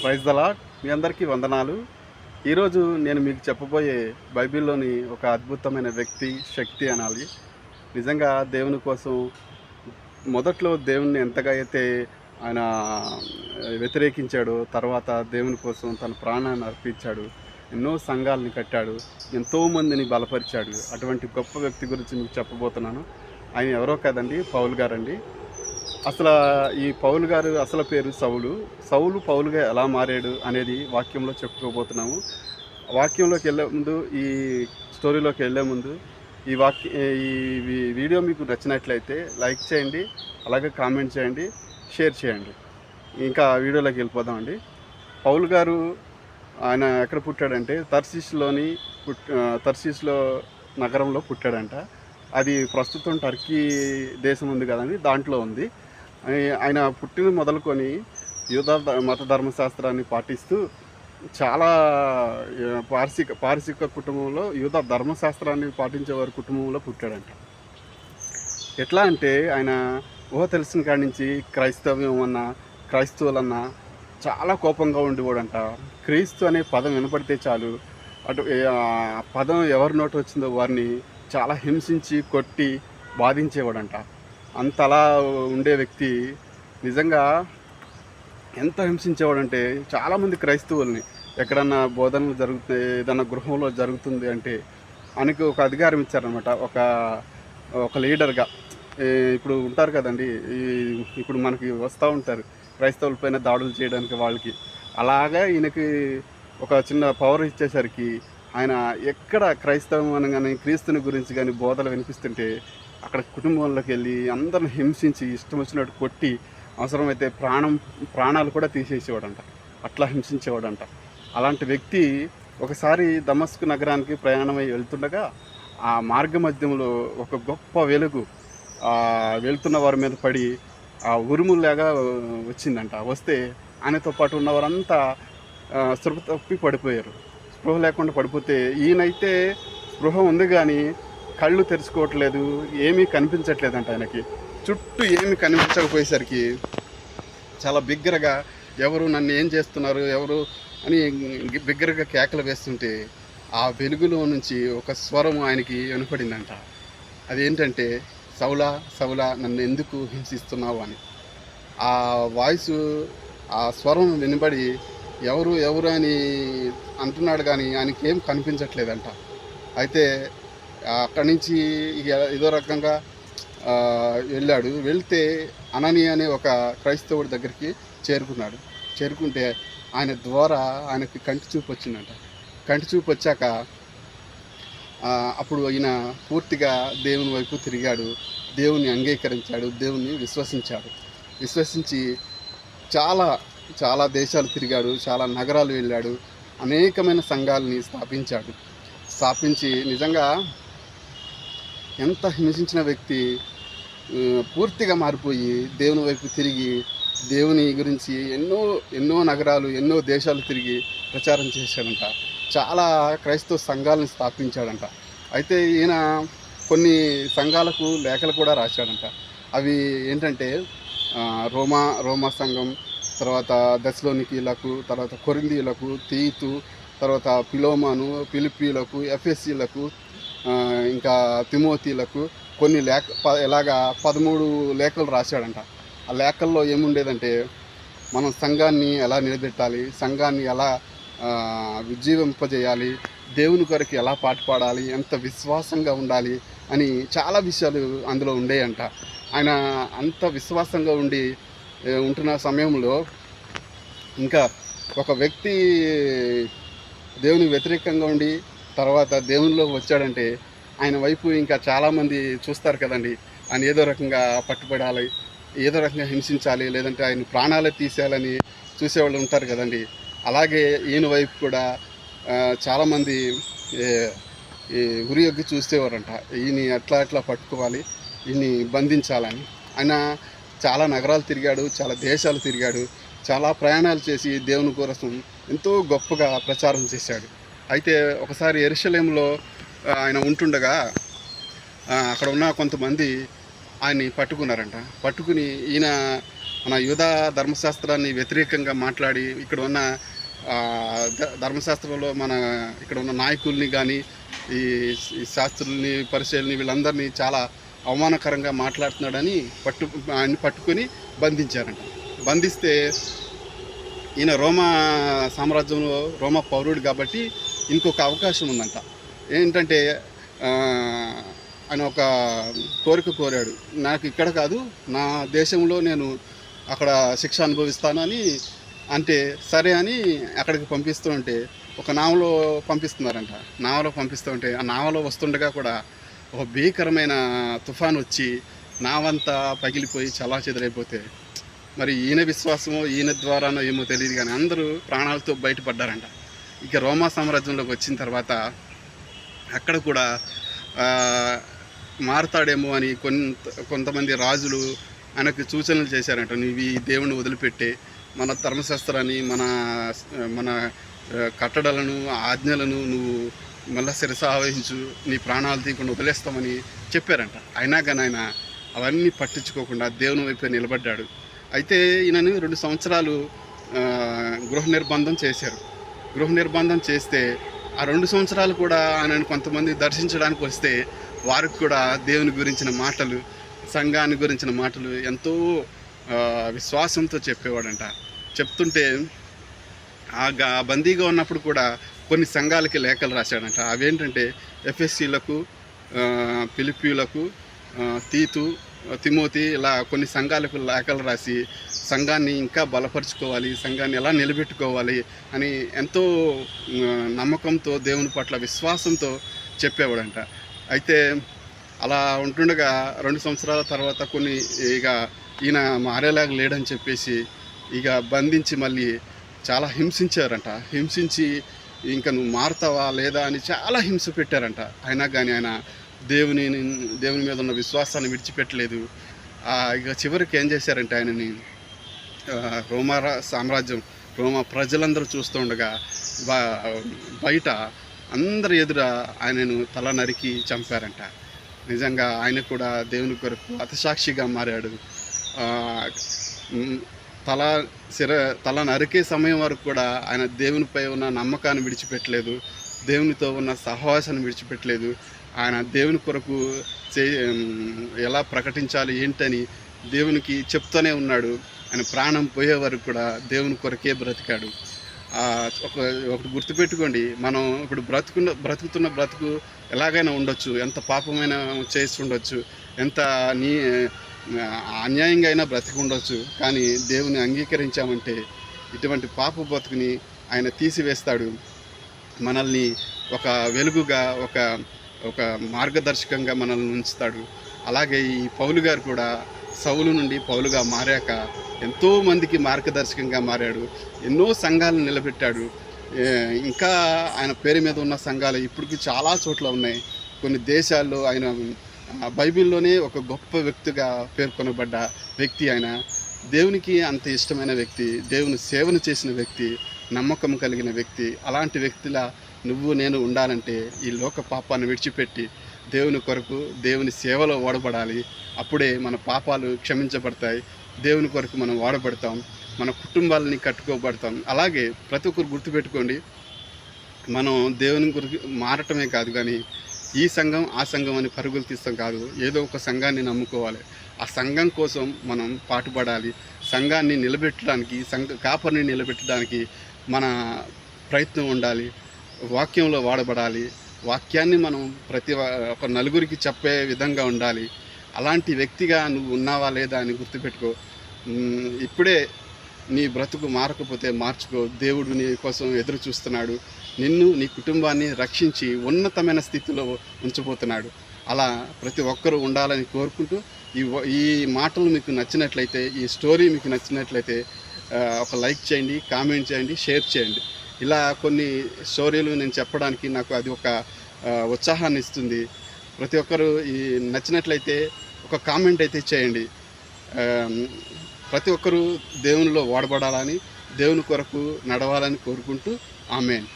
Praise దలా మీ అందరికీ వందనాలు. ఈరోజు నేను మీకు చెప్పబోయే బైబిల్లోని ఒక అద్భుతమైన వ్యక్తి శక్తి అనాలి. నిజంగా దేవుని కోసం మొదట్లో దేవుణ్ణి ఎంతగా అయితే ఆయన వ్యతిరేకించాడో తర్వాత దేవుని కోసం తన ప్రాణాన్ని అర్పించాడు ఎన్నో సంఘాలని కట్టాడు ఎంతోమందిని బలపరిచాడు. అటువంటి గొప్ప వ్యక్తి గురించి మీకు చెప్పబోతున్నాను. ఆయన ఎవరో కదండి పౌల్ గారండి. అసలు ఈ పౌలు గారు అసలు పేరు సౌలు. సౌలు పౌలుగా ఎలా మారాడు అనేది వాక్యంలో చెప్పుకోబోతున్నాము. వాక్యంలోకి వెళ్ళే ముందు ఈ స్టోరీలోకి వెళ్ళే ముందు ఈ వాక్య ఈ వీడియో మీకు నచ్చినట్లయితే లైక్ చేయండి అలాగే కామెంట్ చేయండి షేర్ చేయండి. ఇంకా వీడియోలోకి వెళ్ళిపోదామండి. పౌలు గారు ఆయన ఎక్కడ పుట్టాడంటే తర్సీస్లోని పుట్ తర్సీస్లో నగరంలో పుట్టాడంట. అది ప్రస్తుతం టర్కీ దేశం ఉంది కదండి దాంట్లో ఉంది. ఆయన పుట్టిన మొదలుకొని యూద మత ధర్మశాస్త్రాన్ని పాటిస్తూ చాలా పార్శిక పార్శిక కుటుంబంలో యూద ధర్మశాస్త్రాన్ని పాటించేవారి కుటుంబంలో పుట్టాడంట. ఎట్లా అంటే ఆయన ఊహ తెలిసిన కాడి నుంచి క్రైస్తవ్యం అన్న క్రైస్తవులన్నా చాలా కోపంగా ఉండేవాడంట క్రీస్తు అనే పదం వినపడితే చాలు. అటు పదం ఎవరి నోటి వచ్చిందో వారిని చాలా హింసించి కొట్టి బాధించేవాడంట. అంతలా ఉండే వ్యక్తి నిజంగా ఎంత హింసించేవాడంటే చాలామంది క్రైస్తవుల్ని ఎక్కడన్నా బోధనలు జరుగుతాయి ఏదన్నా గృహంలో జరుగుతుంది అంటే ఆయనకి ఒక అధికారం ఇచ్చారనమాట ఒక ఒక లీడర్గా. ఇప్పుడు ఉంటారు కదండి ఇప్పుడు మనకి వస్తూ ఉంటారు క్రైస్తవులపైన దాడులు చేయడానికి వాళ్ళకి. అలాగా ఈయనకి ఒక చిన్న పవర్ ఇచ్చేసరికి ఆయన ఎక్కడ క్రైస్తవం అని కానీ క్రీస్తుని గురించి కానీ బోధలు వినిపిస్తుంటే అక్కడ కుటుంబంలోకి వెళ్ళి అందరిని హింసించి ఇష్టం వచ్చినట్టు కొట్టి అవసరమైతే ప్రాణం ప్రాణాలు కూడా తీసేసేవాడంట. అట్లా హింసించేవాడంట. అలాంటి వ్యక్తి ఒకసారి దమస్క్ నగరానికి ప్రయాణమై వెళ్తుండగా ఆ మార్గ మధ్యంలో ఒక గొప్ప వెలుగు వెళ్తున్న వారి మీద పడి ఆ ఉరుములాగా వచ్చిందంట. వస్తే ఆయనతో పాటు ఉన్నవారంతా ఆ, స్పృహ తప్పి పడిపోయారు. స్పృహ లేకుండా పడిపోతే ఈయనైతే స్పృహ ఉంది కానీ కళ్ళు తెరుచుకోవట్లేదు ఏమీ కనిపించట్లేదంట ఆయనకి. చుట్టూ ఏమీ కనిపించకపోయేసరికి చాలా బిగ్గరగా ఎవరు నన్ను ఏం చేస్తున్నారు ఎవరు అని బిగ్గరగా కేకలు వేస్తుంటే ఆ వెలుగులో నుంచి ఒక స్వరం ఆయనకి వినపడిందంట. అదేంటంటే సౌలా సౌలా నన్ను ఎందుకు హింసిస్తున్నావు? అని. ఆ వాయిస్ ఆ స్వరం వినబడి ఎవరు ఎవరు అని అంటున్నాడు కానీ ఆయనకి ఏం కనిపించట్లేదంట. అయితే అక్కడి నుంచి ఇక ఏదో రకంగా వెళ్ళాడు. వెళ్తే అనని అనే ఒక క్రైస్తవుడి దగ్గరికి చేరుకున్నాడు. చేరుకుంటే ఆయన ద్వారా ఆయనకి కంటి చూపు వచ్చిందంట. కంటి చూపు వచ్చాక అప్పుడు ఈయన పూర్తిగా దేవుని వైపు తిరిగాడు. దేవుని అంగీకరించాడు. దేవుని విశ్వసించాడు. విశ్వసించి చాలా చాలా దేశాలు తిరిగాడు. చాలా నగరాలు వెళ్ళాడు. అనేకమైన సంఘాలని స్థాపించాడు. స్థాపించి నిజంగా ఎంత హింసించిన వ్యక్తి పూర్తిగా మారిపోయి దేవుని వైపు తిరిగి దేవుని గురించి ఎన్నో ఎన్నో నగరాలు ఎన్నో దేశాలు తిరిగి ప్రచారం చేశాడంట. చాలా క్రైస్తవ సంఘాలను స్థాపించాడంట. అయితే ఈయన కొన్ని సంఘాలకు లేఖలు కూడా రాశాడంట. అవి ఏంటంటే రోమా రోమా సంఘం తర్వాత దశలోనికీలకు తర్వాత కొరిందీలకు తీతు తర్వాత పిలోమాను పిలిపీలకు ఎఫ్ఎస్సీలకు ఇంకా తిమోతీలకు కొన్ని లేఖ ప- ఇలాగా పదమూడు లేఖలు రాశాడంట. ఆ లేఖల్లో ఏముండేదంటే మనం సంఘాన్ని ఎలా నిలబెట్టాలి సంఘాన్ని ఎలా విజీవింపజేయాలి దేవుని కొరకు ఎలా పాటు పాడాలి ఎంత విశ్వాసంగా ఉండాలి అని చాలా విషయాలు అందులో ఉండేయంట. ఆయన అంత విశ్వాసంగా ఉండి ఉంటున్న సమయంలో ఇంకా ఒక వ్యక్తి దేవునికి వ్యతిరేకంగా ఉండి తర్వాత దేవునిలోకి వచ్చాడంటే ఆయన వైపు ఇంకా చాలామంది చూస్తారు కదండి. ఆయన ఏదో రకంగా పట్టుబడాలి ఏదో రకంగా హింసించాలి లేదంటే ఆయన ప్రాణాలే తీసేయాలని చూసేవాళ్ళు ఉంటారు కదండి. అలాగే ఈయన వైపు కూడా చాలామంది ఈ ఉరి ఎగ్గి చూసేవారంట. ఈయన ఎట్లా ఎట్లా పట్టుకోవాలి ఈయన్ని బంధించాలని. ఆయన చాలా నగరాలు తిరిగాడు చాలా దేశాలు తిరిగాడు చాలా ప్రయాణాలు చేసి దేవుని కోసం ఎంతో గొప్పగా ప్రచారం చేశాడు. అయితే ఒకసారి ఎరుషలేంలో ఆయన ఉంటుండగా అక్కడ ఉన్న కొంతమంది ఆయన్ని పట్టుకున్నారంట. పట్టుకుని ఈయన మన యూదా ధర్మశాస్త్రాన్ని వ్యతిరేకంగా మాట్లాడి ఇక్కడ ఉన్న ధర్మశాస్త్రంలో మన ఇక్కడ ఉన్న నాయకుల్ని కానీ ఈ ఈ శాస్త్రుల్ని పరిశీలిని వీళ్ళందరినీ చాలా అవమానకరంగా మాట్లాడుతున్నాడని పట్టు ఆయన్ని పట్టుకొని బంధించారంట. బంధిస్తే ఈయన రోమా సామ్రాజ్యంలో రోమా పౌరుడు కాబట్టి ఇంకొక అవకాశం ఉందంట. ఏంటంటే ఆయన ఒక కోరిక కోరాడు. నాకు ఇక్కడ కాదు నా దేశంలో నేను అక్కడ శిక్ష అనుభవిస్తాను అని అంటే సరే అని అక్కడికి పంపిస్తుంటే ఒక నావలో పంపిస్తున్నారంట. నావలో పంపిస్తుంటే ఆ నావలో వస్తుండగా కూడా ఒక భీకరమైన తుఫాన్ వచ్చి నావంతా పగిలిపోయి చలా చెదరైపోతే మరి ఈయన విశ్వాసమో ఈయన ద్వారానో ఏమో తెలియదు కానీ అందరూ ప్రాణాలతో బయటపడ్డారంట. ఇక రోమా సామ్రాజ్యంలోకి వచ్చిన తర్వాత అక్కడ కూడా మారతాడేమో మారుతాడేమో అని కొంత కొంతమంది రాజులు ఆయనకు సూచనలు చేశారంట. నువ్వు ఈ దేవుని వదిలిపెట్టే మన ధర్మశాస్త్రాన్ని మన మన కట్టడలను ఆజ్ఞలను నువ్వు మళ్ళా శిరస ఆవహించు నీ ప్రాణాలు తీయకుండా వదిలేస్తామని చెప్పారంట. అయినా కానీ ఆయన అవన్నీ పట్టించుకోకుండా దేవుని వైపు నిలబడ్డాడు. అయితే ఈయనని రెండు సంవత్సరాలు గృహ నిర్బంధం చేశారు. గృహ నిర్బంధం చేస్తే ఆ రెండు సంవత్సరాలు కూడా ఆయనను కొంతమంది దర్శించడానికి వస్తే వారికి కూడా దేవుని గురించిన మాటలు సంఘాన్ని గురించిన మాటలు ఎంతో విశ్వాసంతో చెప్పేవాడంట. చెప్తుంటే ఆ గా బందీగా ఉన్నప్పుడు కూడా కొన్ని సంఘాలకి లేఖలు రాశాడంట. అవేంటంటే ఎఫ్ఎస్సీలకు పిలిపిలకు తీతు తిమోతి ఇలా కొన్ని సంఘాలకు లేఖలు రాసి సంఘాన్ని ఇంకా బలపరుచుకోవాలి సంఘాన్ని ఎలా నిలబెట్టుకోవాలి అని ఎంతో నమ్మకంతో దేవుని పట్ల విశ్వాసంతో చెప్పేవాడంట. అయితే అలా ఉంటుండగా రెండు సంవత్సరాల తర్వాత కొన్ని ఇక ఈయన మారేలాగా లేడని చెప్పేసి ఇక బంధించి మళ్ళీ చాలా హింసించారంట. హింసించి ఇంకా నువ్వు మారుతావా లేదా అని చాలా హింస పెట్టారంట. అయినా కానీ ఆయన దేవుని దేవుని మీద ఉన్న విశ్వాసాన్ని విడిచిపెట్టలేదు. ఇక చివరికి ఏం చేశారంటే ఆయనని రోమా సామ్రాజ్యం రోమా ప్రజలందరూ చూస్తూ ఉండగా బయట అందరి ఎదుర ఆయనను తల నరికి చంపారంట. నిజంగా ఆయన కూడా దేవుని కొరకు అతసాక్షిగా మారాడు. తల సిర తల నరికే సమయం వరకు కూడా ఆయన దేవునిపై ఉన్న నమ్మకాన్ని విడిచిపెట్టలేదు. దేవునితో ఉన్న సహవాసాన్ని విడిచిపెట్టలేదు. ఆయన దేవుని కొరకు చే ఎలా ప్రకటించాలి ఏంటని దేవునికి చెప్తూనే ఉన్నాడు. ఆయన ప్రాణం పోయే వరకు కూడా దేవుని కొరకే బ్రతికాడు. ఒక ఒకటి గుర్తుపెట్టుకోండి. మనం ఇప్పుడు బ్రతుకున్న బ్రతుకుతున్న బ్రతుకు ఎలాగైనా ఉండొచ్చు. ఎంత పాపమైన చేసి ఉండొచ్చు. ఎంత నీ అన్యాయంగా అయినా బ్రతికి ఉండొచ్చు. కానీ దేవుని అంగీకరించామంటే ఇటువంటి పాప బ్రతుకుని ఆయన తీసివేస్తాడు. మనల్ని ఒక వెలుగుగా ఒక ఒక మార్గదర్శకంగా మనల్ని ఉంచుతాడు. అలాగే ఈ పౌలు గారు కూడా సౌలు నుండి పౌలుగా మారాక ఎంతో మందికి మార్గదర్శకంగా మారాడు. ఎన్నో సంఘాలను నిలబెట్టాడు. ఇంకా ఆయన పేరు మీద ఉన్న సంఘాలు ఇప్పటికి చాలా చోట్ల ఉన్నాయి. కొన్ని దేశాల్లో ఆయన బైబిల్లోనే ఒక గొప్ప వ్యక్తిగా పేర్కొనబడ్డ వ్యక్తి ఆయన. దేవునికి అంత ఇష్టమైన వ్యక్తి దేవుని సేవను చేసిన వ్యక్తి నమ్మకం కలిగిన వ్యక్తి అలాంటి వ్యక్తిలా నువ్వు నేను ఉండాలంటే ఈ లోక పాపాన్ని విడిచిపెట్టి దేవుని కొరకు దేవుని సేవలో వాడబడాలి. అప్పుడే మన పాపాలు క్షమించబడతాయి. దేవుని కొరకు మనం వాడబడతాం. మన కుటుంబాలని కట్టుకోబడతాం. అలాగే ప్రతి ఒక్కరు గుర్తుపెట్టుకోండి మనం దేవుని గురి మారటమే కాదు కానీ ఈ సంఘం ఆ సంఘం అని పరుగులు తీస్తాం కాదు. ఏదో ఒక సంఘాన్ని నమ్ముకోవాలి. ఆ సంఘం కోసం మనం పాటుపడాలి. సంఘాన్ని నిలబెట్టడానికి సంఘ కాపరిని నిలబెట్టడానికి మన ప్రయత్నం ఉండాలి. వాక్యంలో వాడబడాలి. వాక్యాన్ని మనం ప్రతి ఒక నలుగురికి చెప్పే విధంగా ఉండాలి. అలాంటి వ్యక్తిగా నువ్వు ఉన్నావా లేదా అని గుర్తుపెట్టుకో. ఇప్పుడే నీ బ్రతుకు మారకపోతే మార్చుకో. దేవుడు నీ కోసం ఎదురు చూస్తున్నాడు. నిన్ను నీ కుటుంబాన్ని రక్షించి ఉన్నతమైన స్థితిలో ఉంచబోతున్నాడు. అలా ప్రతి ఒక్కరూ ఉండాలని కోరుకుంటూ ఈ ఈ మాటలు మీకు నచ్చినట్లయితే ఈ స్టోరీ మీకు నచ్చినట్లయితే ఒక లైక్ చేయండి కామెంట్ చేయండి షేర్ చేయండి. ఇలా కొన్ని స్టోరీలు నేను చెప్పడానికి నాకు అది ఒక ఉత్సాహాన్ని ఇస్తుంది. ప్రతి ఒక్కరు ఈ నచ్చినట్లయితే ఒక కామెంట్ అయితే చేయండి. ప్రతి ఒక్కరూ దేవునిలో వాడబడాలని దేవుని కొరకు నడవాలని కోరుకుంటూ ఆమెన్.